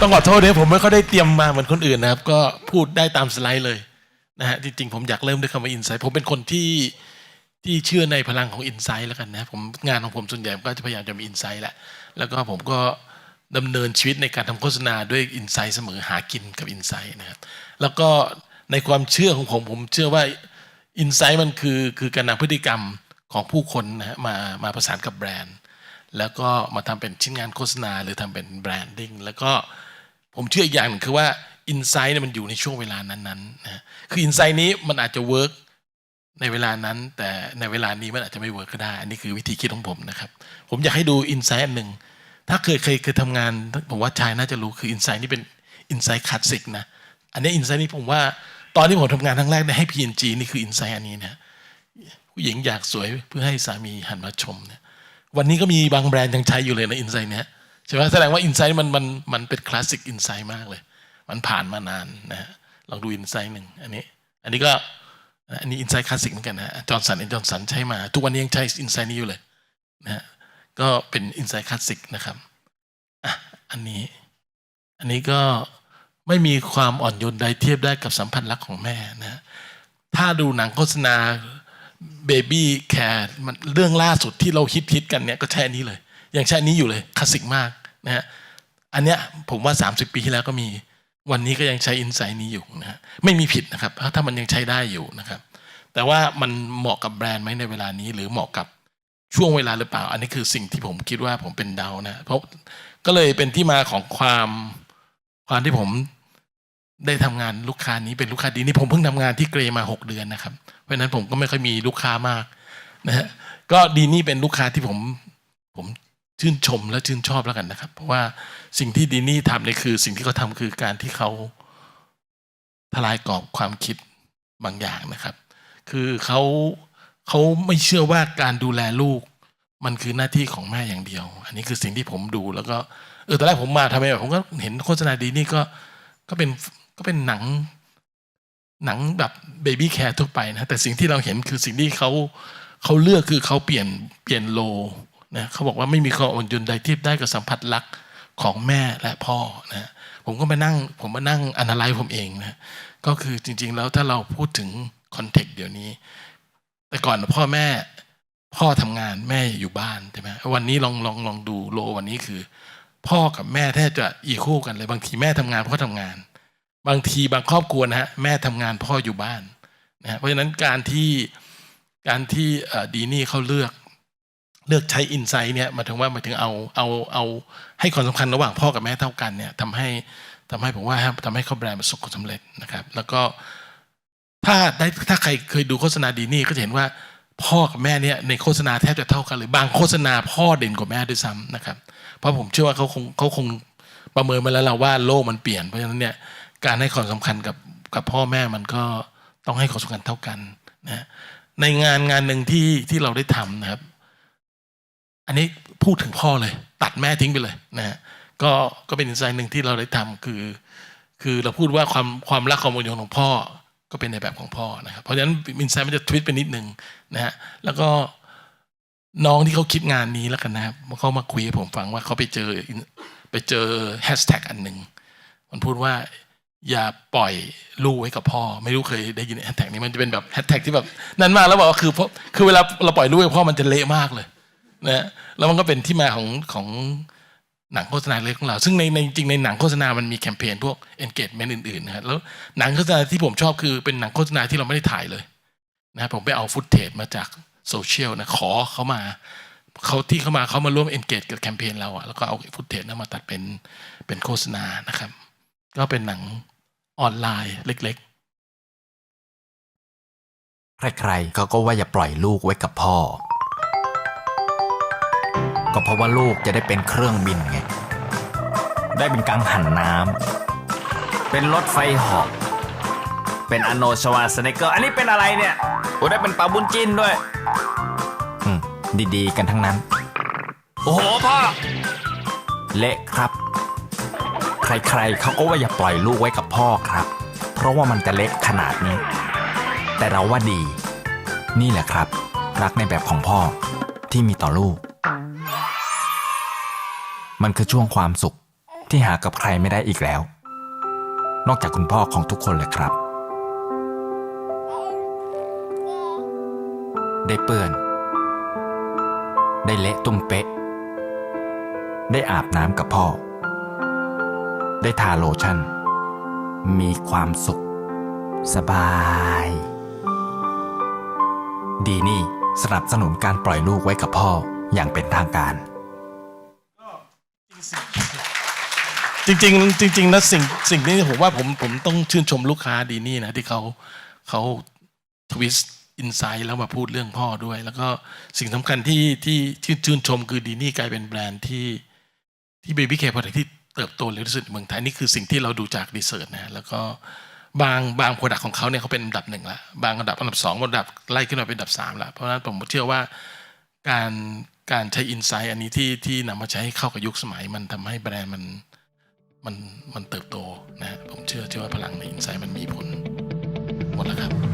ต้องขอโทษด้วยผมไม่ค่อยได้เตรียมมาเหมือนคนอื่นนะครับ ก็พูดได้ตามสไลด์เลยนะฮะจริงๆผมอยากเริ่มด้วยคำว่าอินไซต์ผมเป็นคนที่ที่เชื่อในพลังของอินไซต์แล้วกันนะผมงานของผมส่วนใหญ่ผมก็จะพยายามจะมีอินไซต์แหละแล้วก็ผมก็ดำเนินชีวิตในการทำโฆษณาด้วยอินไซต์เสมอหากินกับอินไซต์นะครับแล้วก็ในความเชื่อของผมผมเชื่อว่าอินไซต์มันคือคือการนำพฤติกรรมของผู้คนนะฮะมามาประสานกับแบรนด์ แล้วก็มาทำเป็นชิ้นงานโฆษณาหรือทำเป็นแบรนดิ้งแล้วก็ ผมเชื่ออีกอย่างหนึ่งคือว่าอินไซต์เนี่ยมันอยู่ในช่วงเวลานั้นๆนะคืออินไซต์นี้มันอาจจะเวิร์กในเวลานั้น แต่ในเวลานี้มันอาจจะไม่เวิร์กก็ได้ อันนี้คือวิธีคิดของผมนะครับ ผมอยากให้ดูอินไซต์อันหนึ่งถ้าเคยเคยเคยทำงานผมว่าชายน่าจะรู้คืออินไซต์นี่เป็นอินไซต์คลาสสิกนะอันนี้อินไซต์นี่ผมว่าตอนที่ผมทำงานครั้งแรกได้ให้ PNG นี่คืออินไซต์อันนี้นะผู้หญิงอยากสวยเพื่อให้สามีหันมาชมเนี่ยวันนี้ก็มีบางแบรนด์ยังใช้อยู่เลยนะอินไซต์เนี้ย ใช่ไหมแสดงว่าอินไซต์มันมันมันเป็นคลาสสิกอินไซต์มากเลย มันผ่านมานานนะฮะลองดูอินไซต์หนึ่งอันนี้ อันนี้ก็อันนี้อินไซต์คลาสสิกเหมือนกันนะจอร์นสันเอ็นจอร์นสันใช้มา ทุกวันนี้ยังใช้อินไซต์นี้อยู่เลยนะฮะก็เป็นอินไซต์คลาสสิกนะครับอะอันนี้ อันนี้ก็ไม่มีความอ่อนโยนใดเทียบได้กับสัมพันธ์รักของแม่นะถ้าดูหนังโฆษณาเบบี้แคร์มันเรื่องล่าสุดที่เราฮิตฮิตกันเนี่ยก็ใช่นี้เลย ยังใช่นี้อยู่เลยคลาสสิกมาก นะฮะอันเนี้ยผมว่า 30 ปีที่แล้วก็มีวันนี้ก็ยังใช้อินไซต์นี้อยู่นะฮะไม่มีผิดนะครับ ถ้ามันยังใช้ได้อยู่นะครับ แต่ว่ามันเหมาะกับแบรนด์ไหมในเวลานี้ หรือเหมาะกับช่วงเวลาหรือเปล่า อันนี้คือสิ่งที่ผมคิดว่าผมเป็นเดานะ เพราะก็เลยเป็นที่มาของความความที่ผมได้ทำงานลูกค้านี้เป็นลูกค้าดีนี่ผมเพิ่งทำงานที่เกรมาหกเดือนนะครับ เพราะฉะนั้นผมก็ไม่ค่อยมีลูกค้ามากนะฮะก็ดีนี่เป็นลูกค้าที่ผมผม ชื่นชมและชื่นชอบแล้วกันนะครับ เพราะว่าสิ่งที่ดีนี่ทำเนี่ยคือ สิ่งที่เขาทำคือการที่เขาทลายกรอบความคิดบางอย่างนะครับ คือเขาเขาไม่เชื่อว่าการดูแลลูก มันคือหน้าที่ของแม่อย่างเดียว อันนี้คือสิ่งที่ผมดูแล้วก็เออตอนแรกผมมาทำไมผมก็เห็นโฆษณาดีนี่ก็ก็เป็นก็เป็นหนังหนังแบบเบบี้แคร์ทั่วไปนะแต่สิ่งที่เราเห็นคือสิ่งที่เขาเขาเลือกคือเขาเปลี่ยนเปลี่ยนโล นะเขาบอกว่าไม่มีความอ่อนโยนใดเทียบได้กับสัมผัสรักของแม่และพ่อนะผมก็มานั่งผมมานั่งอนาลัยผมเองนะก็คือจริง ๆ แล้วถ้าเราพูดถึงคอนเทกต์เดี๋ยวนี้ แต่ก่อนพ่อแม่พ่อทำงานแม่อยู่บ้านใช่ไหมวันนี้ลองลองลองดูโลวันนี้คือ พ่อกับแม่แทบจะอีคู่กันเลยบางทีแม่ทำงานพ่อทำงาน บางทีบางครอบครัวนะฮะแม่ทำงานพ่ออยู่บ้านนะเพราะฉะนั้นการที่การที่ดีนี่เขาเลือก เลือกใช้อินไซต์เนี่ยหมายถึงว่าหมายถึงเอาเอาเอาให้ความสำคัญระหว่างพ่อกับแม่เท่ากันเนี่ยทำให้ทำให้ผมว่าทำให้เขาแบรนด์ประสบความสำเร็จนะครับ แล้วก็ถ้าได้ถ้าใครเคยดูโฆษณาดีนี่ก็จะเห็นว่าพ่อกับแม่เนี่ยในโฆษณาแทบจะเท่ากันเลยบางโฆษณาพ่อเด่นกว่าแม่ด้วยซ้ำนะครับ เพราะผมเชื่อว่าเขาคงเขาคงประเมินมาแล้วเราว่าโลกมันเปลี่ยนเพราะฉะนั้นเนี่ยการให้ความสำคัญกับกับพ่อแม่มันก็ต้องให้ความสำคัญเท่ากันนะในงานงานหนึ่งที่ที่เราได้ทำนะครับ อันนี้พูดถึงพ่อเลย ตัดแม่ทิ้งไปเลยนะฮะก็ก็เป็นอินไซต์หนึ่งที่เราได้ทำคือ คือเราพูดว่าความความรักความอบอุ่นของพ่อก็เป็นในแบบของพ่อนะครับเพราะฉะนั้นอินไซต์มันจะทวิตไปนิดนึงนะฮะแล้วก็น้องที่เขาคิดงานนี้แล้วกันนะครับเขามาคุยให้ผมฟังว่าเขาไปเจอไปเจอแฮชแท็กอันหนึ่งมันพูดว่าอย่าปล่อยลูกไว้กับพ่อ ไม่รู้เคยได้ยินแฮชแท็กนี้มันจะเป็นแบบแฮชแท็กที่แบบนั่นมากแล้วบอกว่าคือเพราะคือเวลาเราปล่อยลูกไว้พ่อมันจะเละมากเลย นะแล้วมันก็เป็นที่มาของของหนังโฆษณาเล็กของเรา ซึ่งในในจริงในหนังโฆษณามันมีแคมเปญพวก engagement อื่นๆนะครับแล้วหนังโฆษณาที่ผมชอบคือเป็นหนังโฆษณาที่เราไม่ได้ถ่ายเลยนะผมไปเอาฟุตเทจมาจากโซเชียลนะขอเขามาเขาที่เขามาเขามาร่วม engage กับแคมเปญเราอะแล้วก็เอาฟุตเทจนั้นมาตัดเป็นเป็นโฆษณานะครับ ก็เป็นหนังออนไลน์เล็กๆ ใครๆเขาก็ว่าอย่าปล่อยลูกไว้กับพ่อ ก็เพราะว่าลูกจะได้เป็นเครื่องบินไง ได้เป็นกังหันน้ำ เป็นรถไฟหอก เป็นอโนชวาสเนเกอร์ อันนี้เป็นอะไรเนี่ย โอ้ได้เป็นปลาบุญจินด้วย อืม ดีๆ กันทั้งนั้น โอ้โหพ่อ เละครับ ใครๆเขาก็ว่าอย่าปล่อยลูกไว้กับพ่อครับ เพราะว่ามันจะเล็กขนาดนี้ แต่เราว่าดี นี่แหละครับ รักในแบบของพ่อที่มีต่อลูก มันคือช่วงความสุขที่หากับใครไม่ได้อีกแล้ว นอกจากคุณพ่อของทุกคนเลยครับ ได้เปื้อน ได้เละตุ้มเป๊ะ ได้อาบน้ำกับพ่อ ได้ทาโลชั่น มีความสุข สบาย ดีนี่สนับสนุนการปล่อยลูกไว้กับพ่ออย่างเป็นทางการ จริงๆจริงๆนะสิ่งสิ่งนี้ผมว่าผมผมต้องชื่นชมลูกค้าดีนี่นะที่เขาเขาทวิสต์อินไซด์แล้วมาพูดเรื่องพ่อด้วย แล้วก็สิ่งสำคัญที่ที่ที่ชื่นชมคือดีนี่กลายเป็นแบรนด์ที่ที่เบบี้แคร์พอที่เติบโตเร็วที่สุดในเมืองไทยนี่คือสิ่งที่เราดูจากรีเสิร์ชนะแล้วก็บางบางโปรดักของเขาเนี่ยเขาเป็นอันดับหนึ่งละบางอันดับอันดับสองอันดับไล่ขึ้นมาเป็นอันดับสามละเพราะฉะนั้นผมเชื่อว่าการ การใช้อินไซต์อันนี้ที่ที่นำมาใช้ให้เข้ากับยุคสมัย มันทำให้แบรนด์มันมันมันเติบโตนะผมเชื่อเชื่อว่าพลังในอินไซต์มันมีผลหมดแล้วครับ